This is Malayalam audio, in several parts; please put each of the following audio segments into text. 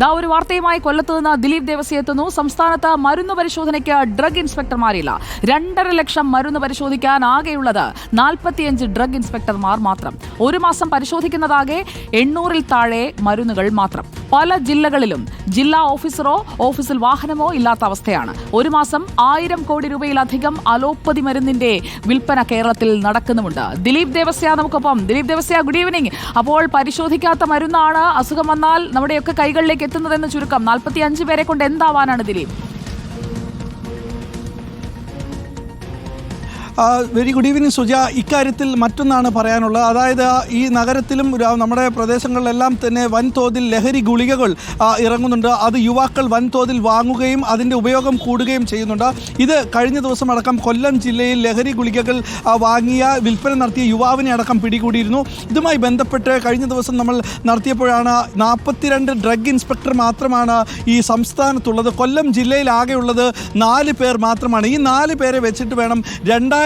ദാ ഒരു വാർത്തയുമായി കൊല്ലത്ത് നിന്ന് ദിലീപ് ദേവസി എത്തുന്നു. സംസ്ഥാനത്ത് മരുന്ന് പരിശോധനയ്ക്ക് ഡ്രഗ് ഇൻസ്പെക്ടർമാരില്ല. രണ്ടര ലക്ഷം മരുന്ന് പരിശോധിക്കാൻ ആകെയുള്ളത് നാൽപ്പത്തിയഞ്ച് ഡ്രഗ് ഇൻസ്പെക്ടർമാർ മാത്രം. ഒരു മാസം പരിശോധിക്കുന്നതാകെ എണ്ണൂറിൽ താഴെ മരുന്നുകൾ മാത്രം. പല ജില്ലകളിലും ജില്ലാ ഓഫീസറോ ഓഫീസിൽ വാഹനമോ ഇല്ലാത്ത അവസ്ഥയാണ്. ഒരു മാസം ആയിരം കോടി രൂപയിലധികം അലോപ്പതി മരുന്നിന്റെ വിൽപ്പന കേരളത്തിൽ നടക്കുന്നുമുണ്ട്. ദിലീപ് ദേവസ്യ നമുക്കൊപ്പം. ദിലീപ് ദേവസ്യ ഗുഡ് ഈവനിങ് അപ്പോൾ പരിശോധിക്കാത്ത മരുന്നാണ് അസുഖം വന്നാൽ നമ്മുടെയൊക്കെ കൈകളിലേക്ക് എത്തുന്നതെന്ന് ചുരുക്കം നാൽപ്പത്തി അഞ്ച് പേരെ കൊണ്ട് എന്താവാനാണ് Dileep? Very good evening Suja. ഇക്കാര്യത്തിൽ മറ്റൊന്നാണ് പറയാനുള്ളത്. അതായത് ഈ നഗരത്തിലും നമ്മുടെ പ്രദേശങ്ങളിലെല്ലാം തന്നെ വൻതോതിൽ ലഹരി ഗുളികകൾ ഇറങ്ങുന്നുണ്ട്. അത് യുവാക്കൾ വൻതോതിൽ വാങ്ങുകയും അതിന്റെ ഉപയോഗം കൂടുകയും ചെയ്യുന്നുണ്ട്. ഇത് കഴിഞ്ഞ ദിവസം അടക്കം കൊല്ലം ജില്ലയിൽ ലഹരി ഗുളികകൾ വാങ്ങിയ വിൽപ്പന നടത്തിയ യുവാവിനെ അടക്കം പിടികൂടിയിരുന്നു. ഇതുമായി ബന്ധപ്പെട്ട് കഴിഞ്ഞ ദിവസം നമ്മൾ നടത്തിയപ്പോഴാണ് നാൽപ്പത്തിരണ്ട് ഡ്രഗ് ഇൻസ്പെക്ടർ മാത്രമാണ് ഈ സംസ്ഥാനത്തുള്ളത്. കൊല്ലം ജില്ലയിൽ ആകെയുള്ളത് നാല് പേർ മാത്രമാണ്. ഈ നാല് പേരെ വെച്ചിട്ട് വേണം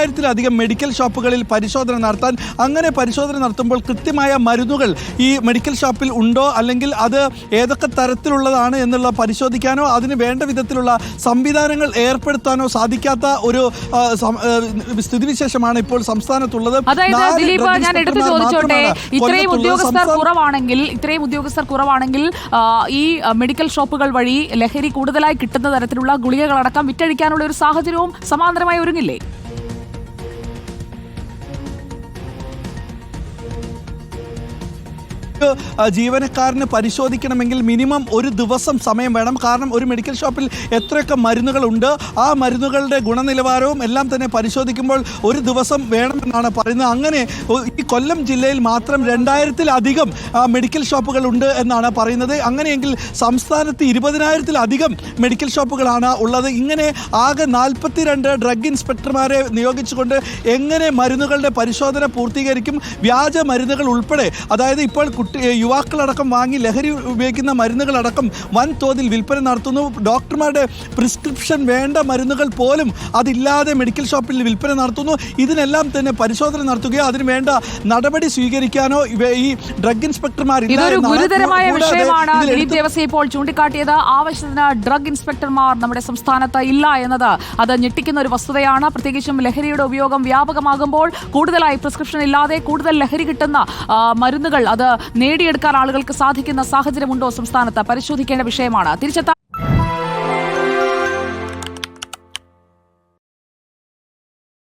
രണ്ടായിരത്തിലധികം മെഡിക്കൽ ഷോപ്പുകളിൽ പരിശോധന നടത്താൻ അങ്ങനെ പരിശോധന നടത്തുമ്പോൾ കൃത്യമായ മരുന്നുകൾ ഈ മെഡിക്കൽ ഷോപ്പിൽ ഉണ്ടോ അല്ലെങ്കിൽ അത് ഏതൊക്കെ തരത്തിലുള്ളതാണ് എന്നുള്ള പരിശോധിക്കാനോ അതിന് വേണ്ട വിധത്തിലുള്ള സംവിധാനങ്ങൾ ഏർപ്പെടുത്താനോ സാധിക്കാത്ത ഒരു സ്ഥിതിവിശേഷമാണ് ഇപ്പോൾ സംസ്ഥാനത്തുള്ളത്. അതായത് ദിലീപ് ഞാൻ എടുത്തു ചോദിച്ചോട്ടെ ഇത്രയും ഉദ്യോഗസ്ഥർ കുറവാണെങ്കിൽ ഇത്രയും ഉദ്യോഗസ്ഥർ കുറവാണെങ്കിൽ ഈ മെഡിക്കൽ ഷോപ്പുകൾ വഴി ലഹരി കൂടുതലായി കിട്ടുന്ന തരത്തിലുള്ള ഗുളികകളടക്കം വിറ്റഴിക്കാനുള്ള ഒരു സാഹചര്യവും സമാന്തരമായി ഒരുങ്ങില്ലേ? ജീവനക്കാരന് പരിശോധിക്കണമെങ്കിൽ മിനിമം ഒരു ദിവസം സമയം വേണം. കാരണം ഒരു മെഡിക്കൽ ഷോപ്പിൽ എത്രയൊക്കെ മരുന്നുകളുണ്ട് ആ മരുന്നുകളുടെ ഗുണനിലവാരവും എല്ലാം തന്നെ പരിശോധിക്കുമ്പോൾ ഒരു ദിവസം വേണമെന്നാണ് പറയുന്നത്. അങ്ങനെ കൊല്ലം ജില്ലയിൽ മാത്രം രണ്ടായിരത്തിലധികം മെഡിക്കൽ ഷോപ്പുകൾ ഉണ്ട് എന്നാണ് പറയുന്നത്. അങ്ങനെയെങ്കിൽ സംസ്ഥാനത്ത് ഇരുപതിനായിരത്തിലധികം മെഡിക്കൽ ഷോപ്പുകളാണ് ഉള്ളത്. ഇങ്ങനെ ആകെ നാൽപ്പത്തിരണ്ട് ഡ്രഗ് ഇൻസ്പെക്ടർമാരെ നിയോഗിച്ചുകൊണ്ട് എങ്ങനെ മരുന്നുകളുടെ പരിശോധന പൂർത്തീകരിക്കും? വ്യാജ മരുന്നുകൾ ഉൾപ്പെടെ അതായത് ഇപ്പോൾ കുട്ടി യുവാക്കളടക്കം വാങ്ങി ലഹരി ഉപയോഗിക്കുന്ന മരുന്നുകളടക്കം വൻതോതിൽ വിൽപ്പന നടത്തുന്നു. ഡോക്ടർമാരുടെ പ്രിസ്ക്രിപ്ഷൻ വേണ്ട മരുന്നുകൾ പോലും അതില്ലാതെ മെഡിക്കൽ ഷോപ്പിൽ വിൽപ്പന നടത്തുന്നു. ഇതിനെല്ലാം തന്നെ പരിശോധന നടത്തുകയോ. അതിന് വേണ്ട നടപടി സ്വീകരിക്കാനോ ഇവ- ഈ ഡ്രഗ് ഇൻസ്പെക്ടർമാർ ഇതൊരു ഗുരുതരമായ വിഷയമാണ്. ദിലീപ് ദേവസ്യ ഇപ്പോൾ ചൂണ്ടിക്കാട്ടിയത് ആവശ്യത്തിന് ഡ്രഗ് ഇൻസ്പെക്ടർമാർ നമ്മുടെ സംസ്ഥാനത്ത് ഇല്ല എന്നത്. അത് ഞെട്ടിക്കുന്ന ഒരു വസ്തുതയാണ്. പ്രത്യേകിച്ചും ലഹരിയുടെ ഉപയോഗം വ്യാപകമാകുമ്പോൾ കൂടുതലായി പ്രിസ്ക്രിപ്ഷൻ ഇല്ലാതെ കൂടുതൽ ലഹരി കിട്ടുന്ന മരുന്നുകൾ അത് നേടിയെടുക്കാൻ ആളുകൾക്ക് സാധിക്കുന്ന സാഹചര്യമുണ്ടോ സംസ്ഥാനത്ത്? പരിശോധിക്കേണ്ട വിഷയമാണ്. തിരിച്ചെത്താം